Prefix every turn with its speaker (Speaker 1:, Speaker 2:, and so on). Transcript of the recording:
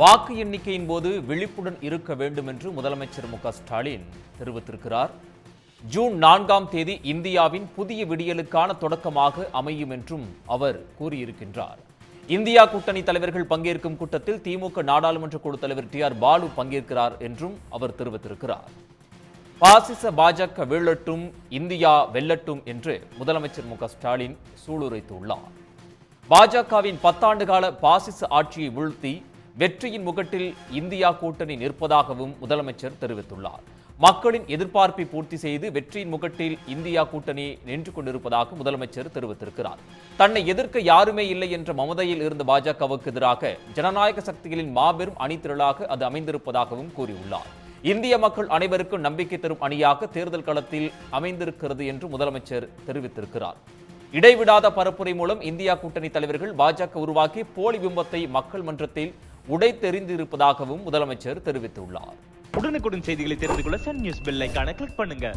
Speaker 1: வாக்கு எண்ணிக்கையின் போது விழிப்புடன் இருக்க வேண்டும் என்று முதலமைச்சர் மு ஸ்டாலின் தெரிவித்திருக்கிறார். ஜூன் நான்காம் தேதி இந்தியாவின் புதிய விடியலுக்கான தொடக்கமாக அமையும் என்றும் அவர் கூறியிருக்கின்றார். இந்தியா கூட்டணி தலைவர்கள் பங்கேற்கும் கூட்டத்தில் திமுக நாடாளுமன்ற குழு தலைவர் டி ஆர் பாலு பங்கேற்கிறார் என்றும் அவர் தெரிவித்திருக்கிறார். பாசிச பாஜக வீழட்டும் இந்தியா வெல்லட்டும் என்று முதலமைச்சர் மு ஸ்டாலின் சூளுரைத்துள்ளார். பாஜகவின் பத்தாண்டு கால பாசிச ஆட்சியை வீழ்த்தி வெற்றியின் முகட்டில் இந்தியா கூட்டணி நிற்பதாகவும் முதலமைச்சர் தெரிவித்துள்ளார். மக்களின் எதிர்பார்ப்பை பூர்த்தி செய்து வெற்றியின் முகட்டில் இந்தியா கூட்டணி நின்று கொண்டிருப்பதாக முதலமைச்சர் தெரிவித்திருக்கிறார். தன்னை எதிர்க்க யாருமே இல்லை என்ற மமதையில் இருந்த பாஜகவுக்கு எதிராக ஜனநாயக சக்திகளின் மாபெரும் அணித்திரளாக அது அமைந்திருப்பதாகவும் கூறியுள்ளார். இந்திய மக்கள் அனைவருக்கும் நம்பிக்கை தரும் அணியாக தேர்தல் களத்தில் அமைந்திருக்கிறது என்று முதலமைச்சர் தெரிவித்திருக்கிறார். இடைவிடாத பரப்புரை மூலம் இந்தியா கூட்டணி தலைவர்கள் பாஜக உருவாக்கி போலி பிம்பத்தை மக்கள் மன்றத்தில் உடைத்தெறிந்திருப்பதாகவும் முதலமைச்சர் தெரிவித்துள்ளார்.
Speaker 2: உடனுக்குடன் செய்திகளை தெரிந்து கொள்ள சன் நியூஸ் பெல்லைக்கான கிளிக் பண்ணுங்க.